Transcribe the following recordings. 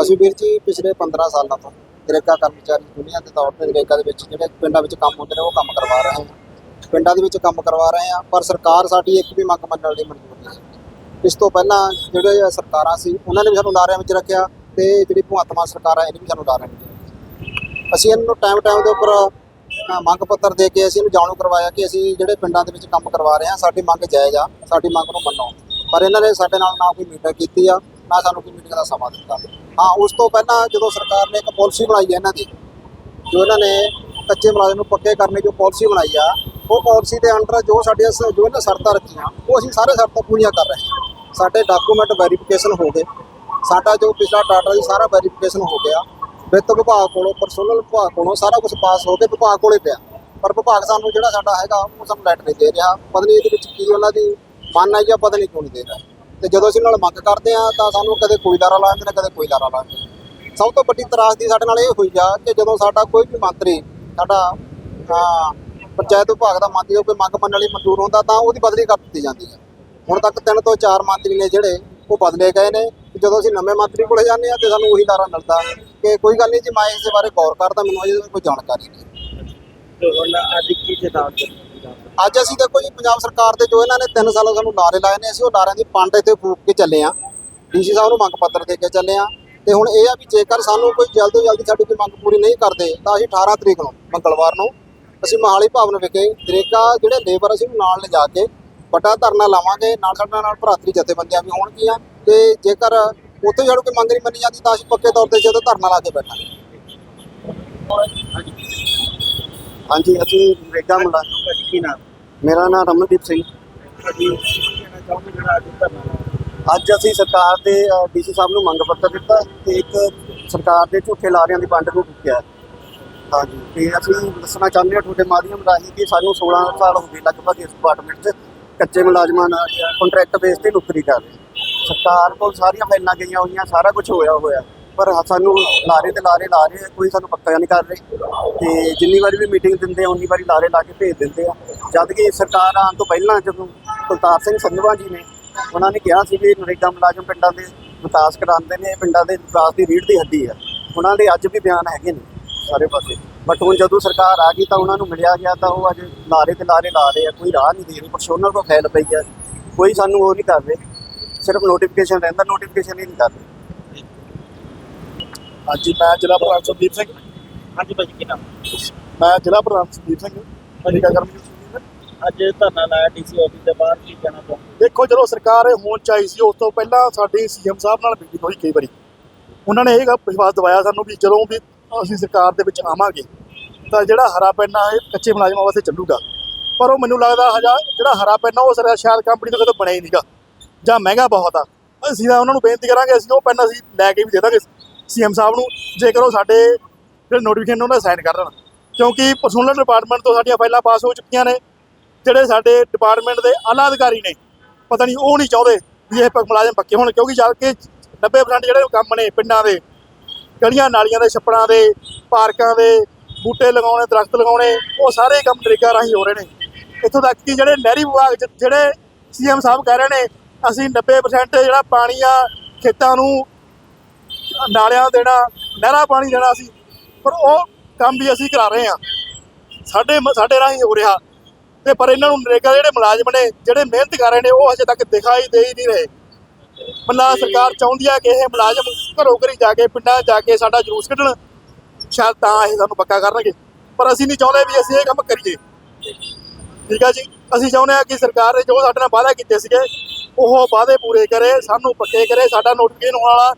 ਅਸੀਂ ਵੀਰ ਜੀ ਪਿਛਲੇ 15 ਸਾਲਾਂ ਤੋਂ ਨਰੇਗਾ ਕਰਮਚਾਰੀ ਦੁਨੀਆ ਦੇ ਤੌਰ ਤੇ ਨਰੇਗਾ ਦੇ ਵਿੱਚ ਜਿਹੜੇ ਪਿੰਡਾਂ ਵਿੱਚ ਕੰਮ ਹੁੰਦੇ ਨੇ ਉਹ ਕੰਮ ਕਰਵਾ ਰਹੇ ਹਾਂ। ਪਿੰਡਾਂ ਦੇ ਵਿੱਚ ਕੰਮ ਕਰਵਾ ਰਹੇ ਹਾਂ, ਪਰ ਸਰਕਾਰ ਸਾਡੀ ਇੱਕ ਵੀ ਮੰਗ ਮੰਨਣ ਲਈ ਮਨਜ਼ੂਰ ਨਹੀਂ ਹੈ। ਇਸ ਤੋਂ ਪਹਿਲਾਂ ਜਿਹੜੇ ਸਰਕਾਰਾਂ ਸੀ, ਉਹਨਾਂ ਨੇ ਵੀ ਸਾਨੂੰ ਲਾਰਿਆਂ ਵਿੱਚ ਰੱਖਿਆ ਤੇ ਜਿਹੜੀ ਭਗਵੰਤ ਮਾਨ ਸਰਕਾਰ ਹੈ ਇਹਨੇ ਵੀ ਸਾਨੂੰ ਲਾਰਿਆਂ ਵਿੱਚ ਅਸੀਂ ਇਹਨਾਂ ਨੂੰ ਟਾਈਮ ਟਾਈਮ ਦੇ ਉੱਪਰ ਮੰਗ ਪੱਤਰ ਦੇ ਕੇ ਅਸੀਂ ਇਹਨੂੰ ਜਾਣੂ ਕਰਵਾਇਆ ਕਿ ਅਸੀਂ ਜਿਹੜੇ ਪਿੰਡਾਂ ਦੇ ਵਿੱਚ ਕੰਮ ਕਰਵਾ ਰਹੇ ਹਾਂ, ਸਾਡੀ ਮੰਗ ਜਾਇਜ਼ ਆ, ਸਾਡੀ ਮੰਗ ਨੂੰ ਮੰਨੋ। ਪਰ ਇਹਨਾਂ ਨੇ ਸਾਡੇ ਨਾਲ ਨਾ ਕੋਈ ਮੀਟਿੰਗ ਕੀਤੀ ਆ, ਨਾ ਸਾਨੂੰ ਕੋਈ ਮੀਟਿੰਗ ਦਾ ਸਮਾਂ ਦਿੱਤਾ। ਹਾਂ, ਉਸ ਤੋਂ ਪਹਿਲਾਂ ਜਦੋਂ ਸਰਕਾਰ ਨੇ ਇੱਕ ਪਾਲਿਸੀ ਬਣਾਈ ਹੈ ਇਹਨਾਂ ਦੀ, ਜੋ ਇਹਨਾਂ ਨੇ ਕੱਚੇ ਮੁਲਾਜ਼ਮ ਨੂੰ ਪੱਕੇ ਕਰਨ ਦੀ ਜੋ ਪਾਲਿਸੀ ਬਣਾਈ ਆ, ਉਹ ਪਾਲਿਸੀ ਦੇ ਅੰਡਰ ਜੋ ਸਾਡੀਆਂ ਸ- ਜੋ ਇਹਨਾਂ ਸ਼ਰਤਾਂ ਰੱਖੀਆਂ, ਉਹ ਅਸੀਂ ਸਾਰੇ ਸ਼ਰਤਾਂ ਪੂਰੀਆਂ ਕਰ ਰਹੇ ਹਾਂ। ਸਾਡੇ ਡਾਕੂਮੈਂਟ ਵੈਰੀਫਿਕੇਸ਼ਨ ਹੋ ਗਏ। ਸਾਡਾ ਜੋ ਪਿਛਲਾ ਡਾਟਾ ਸੀ, ਸਾਰਾ ਵੈਰੀਫਿਕੇਸ਼ਨ ਹੋ ਗਿਆ। ਵਿੱਤ ਵਿਭਾਗ ਕੋਲੋਂ ਪਰਸੋਨਲ ਵਿਭਾਗ ਕੋਲੋਂ ਸਾਰਾ ਕੁਝ ਪਾਸ ਹੋ ਕੇ ਵਿਭਾਗ ਕੋਲੇ ਪਿਆ। ਪਰ ਵਿਭਾਗ ਸਾਨੂੰ ਜਿਹੜਾ ਸਾਡਾ ਹੈਗਾ, ਉਹ ਸਾਨੂੰ ਲੈਟ ਨਹੀਂ ਦੇ ਰਿਹਾ। ਪਤਾ ਨਹੀਂ ਇਹਦੇ ਵਿੱਚ ਕੀ ਉਹਨਾਂ ਦੀ ਮਨ ਹੈ ਜਾਂ ਪਤਾ ਨਹੀਂ ਕਿਉਂ ਨਹੀਂ ਦੇ ਰਿਹਾ। ਤੇ ਜਦੋਂ ਅਸੀਂ ਉਹਨਾਂ ਨਾਲ ਮੰਗ ਕਰਦੇ ਆ ਤਾਂ ਸਾਨੂੰ ਕਦੇ ਕੋਈ ਲਾਰਾ ਲਾ ਦਿੰਦੇ ਨੇ ਕਦੇ ਕੋਈ ਲਾਰਾ ਲਾਉਂਦੇ ਸਭ ਤੋਂ ਵੱਡੀ ਤਰਾਸਦੀ ਸਾਡੇ ਨਾਲ ਇਹ ਹੋਈ ਆ ਕਿ ਜਦੋਂ ਸਾਡਾ ਕੋਈ ਵੀ ਮੰਤਰੀ, ਸਾਡਾ ਪੰਚਾਇਤ ਵਿਭਾਗ ਦਾ ਮੰਤਰੀ ਕੋਈ ਮੰਗ ਮੰਨਣ ਲਈ ਮਨਜ਼ੂਰ ਹੁੰਦਾ, ਤਾਂ ਉਹਦੀ ਬਦਲੀ ਕਰ ਦਿੱਤੀ ਜਾਂਦੀ ਹੈ ਹੁਣ ਤੱਕ ਤਿੰਨ ਤੋਂ ਚਾਰ ਮੰਤਰੀ ਨੇ ਜਿਹੜੇ, ਉਹ ਬਦਲੇ ਗਏ ਨੇ। ਜਦੋਂ ਅਸੀਂ ਨਵੇਂ ਮੰਤਰੀ ਕੋਲੇ ਜਾਂਦੇ ਆ ਤੇ ਸਾਨੂੰ ਉਹੀ ਲਾਰਾ ਮਿਲਦਾ ਕਿ ਕੋਈ ਗੱਲ ਨਹੀਂ, ਜੀ ਮੈਂ ਇਸ ਦੇ ਬਾਰੇ ਗੌਰ ਕਰਦਾ, ਮੈਨੂੰ ਅਜੇ ਕੋਈ ਜਾਣਕਾਰੀ ਨਹੀਂ। ਤੇ ਹੁਣ ਅੱਜ ਕੀ ਚੇਤਾਵਨੀ ਅੱਜ ਅਸੀਂ ਦੇਖੋ ਜੀ, ਪੰਜਾਬ ਸਰਕਾਰ ਦੇ ਜੋ ਇਹਨਾਂ ਨੇ 3 ਸਾਲਾਂ ਸਾਨੂੰ ਲਾਰੇ ਲਾਏ ਨੇ, ਅਸੀਂ ਉਹ ਲਾਰਿਆਂ ਦੀ ਪੰਡ ਇੱਥੇ ਫੂਕ ਕੇ ਚੱਲੇ ਆ ਡੀਸੀ ਸਾਹਿਬ ਨੂੰ ਮੰਗ ਪੱਤਰ ਦੇ ਕੇ ਚੱਲੇ ਆ ਤੇ ਹੁਣ ਇਹ ਆ ਵੀ ਜੇਕਰ ਸਾਨੂੰ ਕੋਈ ਜਲਦ ਜਲਦੀ ਸਾਡੀ ਕੋਈ ਮੰਗ ਪੂਰੀ ਨਹੀਂ ਕਰਦੇ, ਤਾਂ ਅਸੀਂ 18 ਤਰੀਕ ਨੂੰ, ਮੰਗਲਵਾਰ ਨੂੰ, ਅਸੀਂ ਮਹਾਲੀ ਭਵਨ ਵਿਖੇ ਦਰੇਕਾ ਜਿਹੜੇ ਲੇਬਰ ਅਸੀਂ ਨਾਲ ਲਿਜਾ ਕੇ ਵੱਡਾ ਧਰਨਾ ਲਾਵਾਂਗੇ। ਨਾਲ ਸਾਡੇ ਨਾਲ ਭਰਾਤਰੀ ਜਥੇਬੰਦੀਆਂ ਵੀ ਹੋਣਗੀਆਂ। ਤੇ ਜੇਕਰ ਉੱਥੇ ਜਦੋਂ ਕੋਈ ਮੰਗ ਨਹੀਂ ਮੰਨੀ ਜਾਂਦੀ, ਤਾਂ ਅਸੀਂ ਪੱਕੇ ਤੌਰ ਤੇ ਜਦੋਂ ਧਰਨਾ ਲਾ ਕੇ ਬੈਠਾਂਗੇ। ਹਾਂਜੀ, ਅਸੀਂ ਨਰੇਗਾ ਮੁੰਡਾ ਅੱਜ ਕੀ ਨਾਮ ਮੇਰਾ ਨਾਮ ਰਮਨਦੀਪ ਸਿੰਘ। ਅੱਜ ਕਹਿਣਾ ਚਾਹੁੰਦੇ ਜਿਹੜਾ ਅੱਜ ਧਰਨਾ ਲਾਇਆ? ਅੱਜ ਅਸੀਂ ਸਰਕਾਰ ਦੇ ਡੀਸੀ ਸਾਹਿਬ ਨੂੰ ਮੰਗ ਪੱਤਰ ਦਿੱਤਾ ਤੇ ਇੱਕ ਸਰਕਾਰ ਦੇ ਝੂਠੇ ਲਾਰਿਆਂ ਦੀ ਵੰਡ ਨੂੰ ਚੁੱਕਿਆ ਹਾਂਜੀ, ਤੇ ਅਸੀਂ ਦੱਸਣਾ ਚਾਹੁੰਦੇ ਹਾਂ ਤੁਹਾਡੇ ਮਾਧਿਅਮ ਰਾਹੀਂ ਕਿ ਸਾਨੂੰ 16 ਸਾਲ ਹੋ ਗਏ ਲਗਭਗ ਇਸ ਡਿਪਾਰਟਮੈਂਟ 'ਚ ਕੱਚੇ ਮੁਲਾਜ਼ਮਾਂ ਨਾਲ ਕੰਟਰੈਕਟ ਬੇਸ ਤੇ ਨੌਕਰੀ ਕਰ ਰਹੇ। ਸਰਕਾਰ ਕੋਲ ਸਾਰੀਆਂ ਫਾਈਲਾਂ ਗਈਆਂ ਹੋਈਆਂ, ਸਾਰਾ ਕੁਝ ਹੋਇਆ ਹੋਇਆ। ਪਰ ਸਾਨੂੰ ਲਾਰੇ ਤੇ ਲਾਰੇ ਲਾ ਰਹੇ ਆ, ਕੋਈ ਸਾਨੂੰ ਪੱਕਾ ਨਹੀਂ ਕਰ ਰਹੇ। ਤੇ ਜਿੰਨੀ ਵਾਰੀ ਵੀ ਮੀਟਿੰਗ ਦਿੰਦੇ ਆ ਉਨੀ ਵਾਰੀ ਲਾਰੇ ਲਾ ਕੇ ਭੇਜ ਦਿੰਦੇ ਆ। ਜਦ ਕਿ ਸਰਕਾਰ ਆਉਣ ਤੋਂ ਪਹਿਲਾਂ ਜਦੋਂ ਕੁਲਤਾਰ ਸਿੰਘ ਸੰਧਵਾ ਜੀ ਨੇ ਉਹਨਾਂ ਨੇ ਕਿਹਾ ਸੀ ਵੀ ਨਰੇਗਾ ਮੁਲਾਜ਼ਮ ਪਿੰਡਾਂ ਦੇ ਵਿਕਾਸ ਕਰਾਉਂਦੇ ਨੇ ਪਿੰਡਾਂ ਦੇ ਵਿਕਾਸ ਦੀ ਰੀੜ ਦੀ ਹੱਡੀ ਆ। ਉਹਨਾਂ ਦੇ ਅੱਜ ਵੀ ਬਿਆਨ ਹੈਗੇ ਨੇ ਸਾਰੇ ਪਾਸੇ। ਬਟ ਹੁਣ ਜਦੋਂ ਸਰਕਾਰ ਆ ਗਈ ਤਾਂ ਉਹਨਾਂ ਨੂੰ ਮਿਲਿਆ ਗਿਆ ਤਾਂ ਉਹ ਅੱਜ ਲਾਰੇ ਤੇ ਲਾਰੇ ਲਾ ਰਹੇ ਆ। ਕੋਈ ਰਾਹ ਨਹੀਂ ਦੇ ਰਹੇ ਪਰਸੋਨਲ ਕੋ ਫੈਲ ਪਈ ਆ। ਕੋਈ ਸਾਨੂੰ ਉਹ ਨਹੀਂ ਕਰ ਰਹੇ। ਸਿਰਫ ਨੋਟੀਫਿਕੇਸ਼ਨ ਰਹਿੰਦਾ ਨੋਟੀਫਿਕੇਸ਼ਨ ਹੀ ਨਹੀਂ ਕਰ ਰਹੇ। ਹਾਂਜੀ ਮੈਂ ਜ਼ਿਲ੍ਹਾ ਪ੍ਰਧਾਨ ਸੰਦੀਪ ਸਿੰਘ। ਹਾਂਜੀ ਭਾਜੀ ਕੀ ਨਾਮ? ਮੈਂ ਜ਼ਿਲ੍ਹਾ ਪ੍ਰਧਾਨ ਸੰਦੀਪ ਸਿੰਘ। ਸਿੰਘ ਅੱਜ ਧਰਨਾ ਲਾਇਆ ਡੀਸੀ ਆਫਿਸ ਦੇ ਬਾਹਰ ਕੀ ਕਹਿਣਾ ਚਾਹੁੰਦੇ ਦੇਖੋ ਜਦੋਂ ਸਰਕਾਰ ਹੋਣ ਚਾਹੀ ਸੀ ਉਸ ਤੋਂ ਪਹਿਲਾਂ ਸਾਡੀ ਸੀਐਮ ਸਾਹਿਬ ਨਾਲ ਮੀਟਿੰਗ ਹੋਈ ਕਈ ਵਾਰੀ। ਉਹਨਾਂ ਨੇ ਇਹ ਗੱਲ ਵਿਸ਼ਵਾਸ ਦਿਵਾਇਆ ਸਾਨੂੰ ਵੀ ਜਦੋਂ ਵੀ ਅਸੀਂ ਸਰਕਾਰ ਦੇ ਵਿੱਚ ਆਵਾਂਗੇ ਤਾਂ ਜਿਹੜਾ ਹਰਾ ਪੈਨਾ ਇਹ ਕੱਚੇ ਮੁਲਾਜ਼ਮਾਂ ਵਾਸਤੇ ਚੱਲੂਗਾ। ਪਰ ਉਹ ਮੈਨੂੰ ਲੱਗਦਾ ਹਜਾ ਜਿਹੜਾ ਹਰਾ ਪੈਨਾ ਉਹ ਸਰ ਸ਼ਾਇਦ ਕੰਪਨੀ ਤੋਂ ਕਦੇ ਬਣਿਆ ਹੀ ਨਹੀਂਗਾ ਜਾਂ ਮਹਿੰਗਾ ਬਹੁਤ ਆ। ਅਸੀਂ ਤਾਂ ਉਹਨਾਂ ਨੂੰ ਬੇਨਤੀ ਕਰਾਂਗੇ ਅਸੀਂ ਉਹ ਪੈਨ ਅਸੀਂ ਲੈ ਕੇ ਵੀ ਦੇ ਦਾਂਗੇ। ਸੀਐਮ ਸਾਹਿਬ ਨੂੰ, ਜੇਕਰ ਉਹ ਸਾਡੇ ਜਿਹੜੇ ਨੋਟੀਫਿਕੇਸ਼ਨ ਉਹਨਾਂ ਸਾਈਨ ਕਰ ਦੇਣ। ਕਿਉਂਕਿ ਪਰਸੋਨਲ ਡਿਪਾਰਟਮੈਂਟ ਤੋਂ ਸਾਡੀਆਂ ਫਾਈਲਾਂ ਪਾਸ ਹੋ ਚੁੱਕੀਆਂ ਨੇ, ਜਿਹੜੇ ਸਾਡੇ ਡਿਪਾਰਟਮੈਂਟ ਦੇ ਆਲਾ ਅਧਿਕਾਰੀ ਨੇ, ਪਤਾ ਨਹੀਂ ਉਹ ਨਹੀਂ ਚਾਹੁੰਦੇ ਵੀ ਇਹ ਪ- ਮੁਲਾਜ਼ਮ ਪੱਕੇ ਹੋਣ, ਕਿਉਂਕਿ ਜਦ ਕਿ 90% ਜਿਹੜੇ ਕੰਮ ਨੇ ਪਿੰਡਾਂ ਦੇ, ਗਲੀਆਂ ਨਾਲੀਆਂ ਦੇ, ਛੱਪੜਾਂ ਦੇ, ਪਾਰਕਾਂ ਦੇ, ਬੂਟੇ ਲਗਾਉਣੇ, ਦਰਖਤ ਲਗਾਉਣੇ, ਉਹ ਸਾਰੇ ਕੰਮ ਨਰੇਗਾ ਰਾਹੀਂ ਹੋ ਰਹੇ ਨੇ। ਇੱਥੋਂ ਤੱਕ ਕਿ ਜਿਹੜੇ ਨਹਿਰੀ ਵਿਭਾਗ 'ਚ ਜਿਹੜੇ ਸੀਐਮ ਸਾਹਿਬ ਕਹਿ ਰਹੇ ਨੇ, ਅਸੀਂ 90% ਜਿਹੜਾ ਪਾਣੀ ਆ ਖੇਤਾਂ ਨੂੰ ਨਾਲਿਆਂ ਦੇਣਾ ਨਹਿਰਾਂ ਪਾਣੀ ਦੇਣਾ ਸੀ। ਪਰ ਉਹ ਕੰਮ ਵੀ ਅਸੀਂ ਕਰਾ ਰਹੇ ਹਾਂ। ਸਾਡੇ ਸਾਡੇ ਰਾਹੀਂ ਹੋ ਰਿਹਾ। ਤੇ ਪਰ ਇਹਨਾਂ ਨੂੰ ਨਰੇਗਾ ਜਿਹੜੇ ਮੁਲਾਜ਼ਮ ਨੇ, ਜਿਹੜੇ ਮਿਹਨਤ ਕਰ ਰਹੇ ਨੇ, ਉਹ ਹਜੇ ਤੱਕ ਦਿਖਾਈ ਦੇ ਹੀ ਨਹੀਂ ਰਹੇ। ਮੱਲਾ ਸਰਕਾਰ ਚਾਹੁੰਦੀ ਆ ਕਿ ਇਹ ਮੁਲਾਜ਼ਮ ਘਰੋਂ ਘਰੀ ਜਾ ਕੇ, ਪਿੰਡਾਂ ਜਾ ਕੇ ਸਾਡਾ ਜਲੂਸ ਕੱਢਣ। ਸ਼ਾਇਦ ਤਾਂ ਇਹ ਸਾਨੂੰ ਪੱਕਾ ਕਰਨਗੇ। ਪਰ ਅਸੀਂ ਨਹੀਂ ਚਾਹੁੰਦੇ ਵੀ ਅਸੀਂ ਇਹ ਕੰਮ ਕਰੀਏ। ਠੀਕ ਆ ਜੀ? ਅਸੀਂ ਚਾਹੁੰਦੇ ਆ ਕਿ ਸਰਕਾਰ ਨੇ ਜੋ ਸਾਡੇ ਨਾਲ ਵਾਅਦਾ ਕੀਤੇ ਸੀਗੇ, ਉਹ ਵਾਅਦੇ ਪੂਰੇ ਕਰੇ, ਸਾਨੂੰ ਪੱਕੇ ਕਰੇ, ਸਾਡਾ ਨੋਟੀਫਿਕੇਸ਼ਨ ਹੋਣ ਵਾਲਾ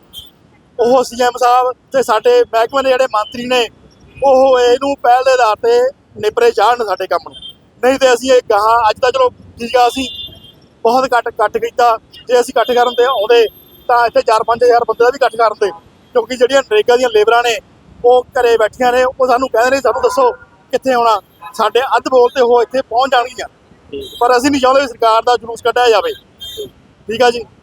ਉਹ ਸੀਐਮ ਸਾਹਿਬ ਤੇ ਸਾਡੇ ਮਹਿਕਮੇ ਦੇ ਜਿਹੜੇ ਮੰਤਰੀ ਨੇ ਉਹ ਇਹਨੂੰ ਪਹਿਲ ਦੇ ਆਧਾਰ ਤੇ ਨਿਪਰੇ ਚਾੜਨ ਸਾਡੇ ਕੰਮ ਨੂੰ। ਨਹੀਂ ਤੇ ਅਸੀਂ ਇਹ ਗਾਹਾਂ ਅੱਜ ਤਾਂ ਚਲੋ ਠੀਕ ਆ ਅਸੀਂ ਬਹੁਤ ਘੱਟ ਕੱਟ ਕੀਤਾ। ਜੇ ਅਸੀਂ ਇਕੱਠ ਕਰਨ ਤੇ ਆਉਂਦੇ ਤਾਂ ਇੱਥੇ 4-5000 ਬੰਦੇ ਦਾ ਵੀ ਇਕੱਠ ਕਰਨ ਤੇ ਕਿਉਂਕਿ ਜਿਹੜੀਆਂ ਨਰੇਗਾ ਦੀਆਂ ਲੇਬਰਾਂ ਨੇ ਉਹ ਘਰੇ ਬੈਠੀਆਂ ਨੇ ਉਹ ਸਾਨੂੰ ਕਹਿੰਦੇ ਨੇ ਸਾਨੂੰ ਦੱਸੋ ਕਿੱਥੇ ਆਉਣਾ? ਸਾਡੇ ਅੱਧ ਬੋਲ ਤੇ ਉਹ ਇੱਥੇ ਪਹੁੰਚ ਜਾਣਗੀਆਂ। ਪਰ ਅਸੀਂ ਨਹੀਂ ਚਾਹੁੰਦੇ ਸਰਕਾਰ ਦਾ ਜਲੂਸ ਕੱਢਿਆ ਜਾਵੇ। ਠੀਕ ਆ ਜੀ।